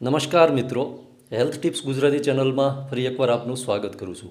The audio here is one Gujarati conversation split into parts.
નમસ્કાર મિત્રો. હેલ્થ ટિપ્સ ગુજરાતી ચેનલમાં ફરી એકવાર આપનું સ્વાગત કરું છું.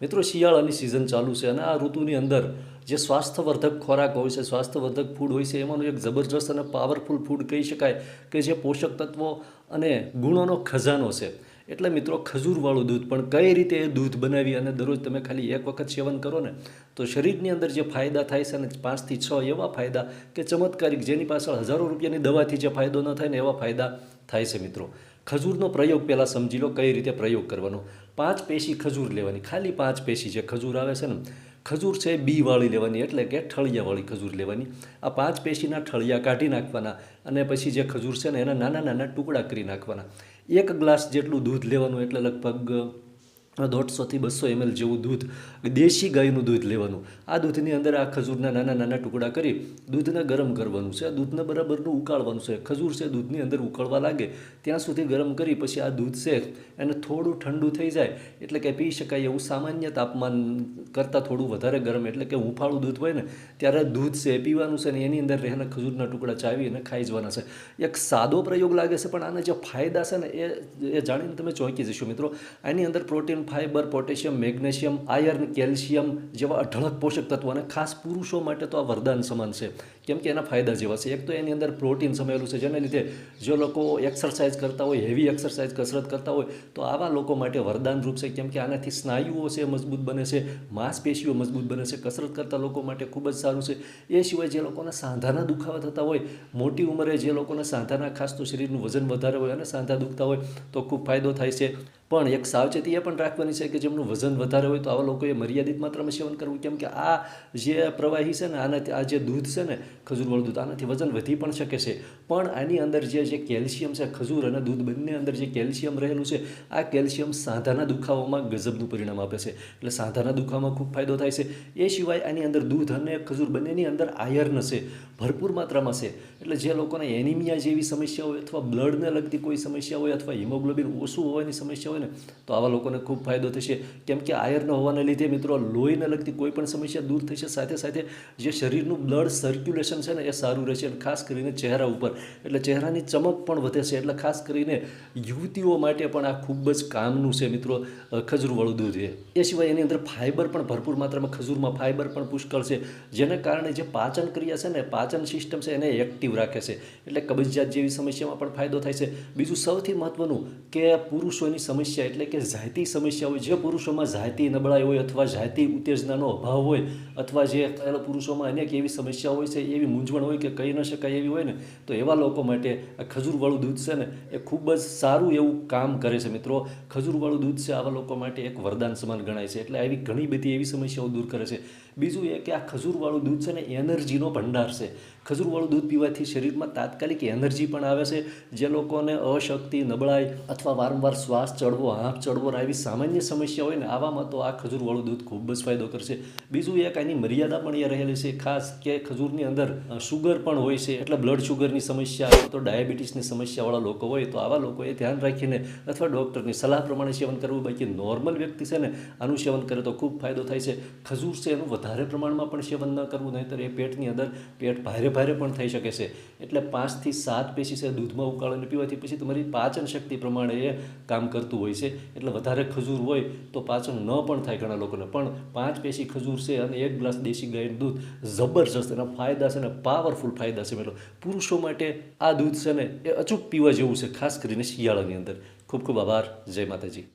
મિત્રો, શિયાળાની સિઝન ચાલુ છે અને આ ઋતુની અંદર જે સ્વાસ્થ્યવર્ધક ખોરાક હોય છે, સ્વાસ્થ્યવર્ધક ફૂડ હોય છે, એમાંનું એક જબરજસ્ત અને પાવરફુલ ફૂડ કહી શકાય કે જે પોષક તત્વો અને ગુણોનો ખજાનો છે. એટલે મિત્રો, ખજૂરવાળું દૂધ, પણ કઈ રીતે એ દૂધ બનાવી અને દરરોજ તમે ખાલી એક વખત સેવન કરો ને, તો શરીરની અંદર જે ફાયદા થાય છે ને પાંચથી છ એવા ફાયદા કે ચમત્કારિક, જેની પાછળ હજારો રૂપિયાની દવાથી જે ફાયદો ન થાય ને એવા ફાયદા થાય છે મિત્રો. ખજૂરનો પ્રયોગ પહેલાં સમજી લો કઈ રીતે પ્રયોગ કરવાનો. પાંચ પેશી ખજૂર લેવાની. ખાલી પાંચ પેશી જે ખજૂર આવે છે ને, ખજૂર છે બીવાળી લેવાની એટલે કે ઠળિયાવાળી ખજૂર લેવાની. આ પાંચ પેશીના ઠળિયા કાઢી નાખવાના અને પછી જે ખજૂર છે ને એના નાના નાના ટુકડા કરી નાખવાના. એક ગ્લાસ જેટલું દૂધ લેવાનું એટલે લગભગ દોઢસોથી બસો એમએલ જેવું દૂધ, દેશી ગાયનું દૂધ લેવાનું. આ દૂધની અંદર આ ખજૂરના નાના નાના ટુકડા કરી દૂધને ગરમ કરવાનું છે. આ દૂધને બરાબરનું ઉકાળવાનું છે. ખજૂર છે, દૂધની અંદર ઉકળવા લાગે. ત્યાં સુધી ગરમ કરી પછી આ દૂધ છે, એને થોડું ઠંડુ થઈ જાય. એટલે કે પી શકાય એવું સામાન્ય તાપમાન કરતાં થોડું વધારે ગરમ, એટલે કે હુંફાળું દૂધ હોય ને, ત્યારે દૂધ છે પીવાનું છે ને, એની અંદર રહેલા ખજૂરના ટુકડા ચાવી અને ખાઈ જવાના છે. એક સાદો પ્રયોગ લાગે છે, પણ આના જે ફાયદા છે ને એ જાણીને તમે ચોંકી જશો મિત્રો. આની અંદર protein fibre, potassium, magnesium, iron, calcium જેવા અઢળક પોષક તત્વો અને ખાસ પુરુષો માટે તો આ વરદાન સમાન છે. કેમ કે એના ફાયદા જેવા છે. એક તો એની અંદર પ્રોટીન સમાયેલું છે, જેને લીધે જો લોકો એક્સરસાઇઝ કરતા હોય, હેવી એક્સરસાઇઝ કસરત કરતા હોય, તો આવા લોકો માટે વરદાન રૂપ છે. કેમ કે આનાથી સ્નાયુઓ છે મજબૂત બને છે, માંસપેશીઓ મજબૂત બને છે. કસરત કરતા લોકો માટે ખૂબ જ સારું છે. એ સિવાય જે લોકોના સાંધાના દુખાવા થતા હોય, મોટી ઉંમરે જે લોકોના સાંધાના, ખાસ તો શરીરનું વજન વધારે હોય અને સાંધા દુખતા હોય, તો ખૂબ ફાયદો થાય છે. પણ એક સાવચેતી એ પણ રાખવાની છે કે જેમનું વજન વધારે હોય તો આવા લોકોએ મર્યાદિત માત્રામાં સેવન કરવું. કેમ કે આ જે પ્રવાહી છે ને, આનાથી આ જે દૂધ છે ને ખજૂરવાળું દૂધ, આનાથી વજન વધી પણ શકે છે. પણ આની અંદર જે જે કેલ્શિયમ છે, ખજૂર અને દૂધ બંને અંદર જે કેલ્શિયમ રહેલું છે, આ કેલ્શિયમ સાંધાના દુખાવામાં ગજબનું પરિણામ આપે છે. એટલે સાંધાના દુખાવામાં ખૂબ ફાયદો થાય છે. એ સિવાય આની અંદર દૂધ અને ખજૂર બંનેની અંદર આયર્ન છે, ભરપૂર માત્રામાં છે. એટલે જે લોકોને એનિમિયા જેવી સમસ્યા હોય અથવા બ્લડને લગતી કોઈ સમસ્યા હોય અથવા હિમોગ્લોબિન ઓછું હોવાની સમસ્યા હોય ને, તો આવા લોકોને ખૂબ ફાયદો થશે. કેમ કે આયર્ન હોવાને લીધે મિત્રો લોહીને લગતી કોઈ પણ સમસ્યા દૂર થશે. સાથે સાથે જે શરીરનું બ્લડ સર્ક્યુલેશન છે ને, એ સારું રહેશે અને ખાસ કરીને ચહેરા ઉપર. એટલે ચહેરાની ચમક પણ વધે છે. એટલે ખાસ કરીને યુવતીઓ માટે પણ આ ખૂબ જ કામનું છે મિત્રો ખજૂરવાળું દૂધ છે એ સિવાય એની અંદર ફાઇબર પણ ભરપૂર માત્રામાં ખજૂરમાં ફાઇબર પણ પુષ્કળ છે. જેને કારણે જે પાચન ક્રિયા છે ને, પાચન સિસ્ટમ છે એને એક્ટિવ રાખે છે. એટલે કબજિયાત જેવી સમસ્યામાં પણ ફાયદો થાય છે. બીજું સૌથી મહત્વનું કે પુરુષોની સમસ્યા એટલે કે જાતિ સમસ્યા હોય, જે પુરુષોમાં જાતિ નબળાઈ હોય અથવા જાતિ ઉત્તેજનાનો અભાવ હોય અથવા જે પુરુષોમાં અનેક એવી સમસ્યા હોય છે, એવી મૂંઝવણ હોય કે કહી ન શકાય એવી હોય ને, તો એવા લોકો માટે આ ખજૂરવાળું દૂધ છે ને, એ ખૂબ જ સારું એવું કામ કરે છે મિત્રો. ખજૂરવાળું દૂધ છે આવા લોકો માટે એક વરદાન સમાન ગણાય છે, એટલે આવી ઘણી બધી એવી સમસ્યાઓ દૂર કરે છે. બીજું એ કે આ ખજૂરવાળું દૂધ છે ને એનર્જીનો ભંડાર છે. ખજૂરવાળું દૂધ પીવાથી શરીરમાં તાત્કાલિક એનર્જી પણ આવે છે. જે લોકોને અશક્તિ, નબળાઈ અથવા વારંવાર શ્વાસ, ચડવો ચડવો ને આવી સામાન્ય સમસ્યા હોય ને આવામાં તો આ ખજૂરવાળું દૂધ ખૂબ જ ફાયદો કરશે. બીજું એક આની મર્યાદા પણ એ રહેલી છે. ખાસ કે ખજૂરની અંદર સુગર પણ હોય છે. એટલે બ્લડ શુગરની સમસ્યા તો ડાયાબિટીસની સમસ્યાવાળા લોકો હોય, તો આવા લોકોએ ધ્યાન રાખીને અથવા ડૉક્ટરની સલાહ પ્રમાણે સેવન કરવું. બાકી નોર્મલ વ્યક્તિ છે ને, આનું સેવન કરે તો ખૂબ ફાયદો થાય છે. ખજૂર છે એનું વધારે પ્રમાણમાં પણ સેવન ન કરવું, નહીંતર એ પેટની અંદર, પેટ ભારે ભારે પણ થઈ શકે છે. એટલે પાંચથી સાત પેશી છે દૂધમાં ઉકાળીને પીવાથી પછી તમારી પાચન શક્તિ પ્રમાણે એ કામ કરતું હોય છે, એટલે વધારે ખજૂર હોય તો પાચન ન પણ થાય ઘણા લોકોને. પણ પાંચ પેશી ખજૂર છે અને એક ગ્લાસ દેશી ગાયનું દૂધ જબરજસ્ત એના ફાયદા છે ને પાવરફુલ ફાયદા છે. મિત્રો પુરુષો માટે આ દૂધ છે ને એ અચૂક પીવા જેવું છે, ખાસ કરીને શિયાળાની અંદર. ખૂબ ખૂબ આભાર. જય માતાજી.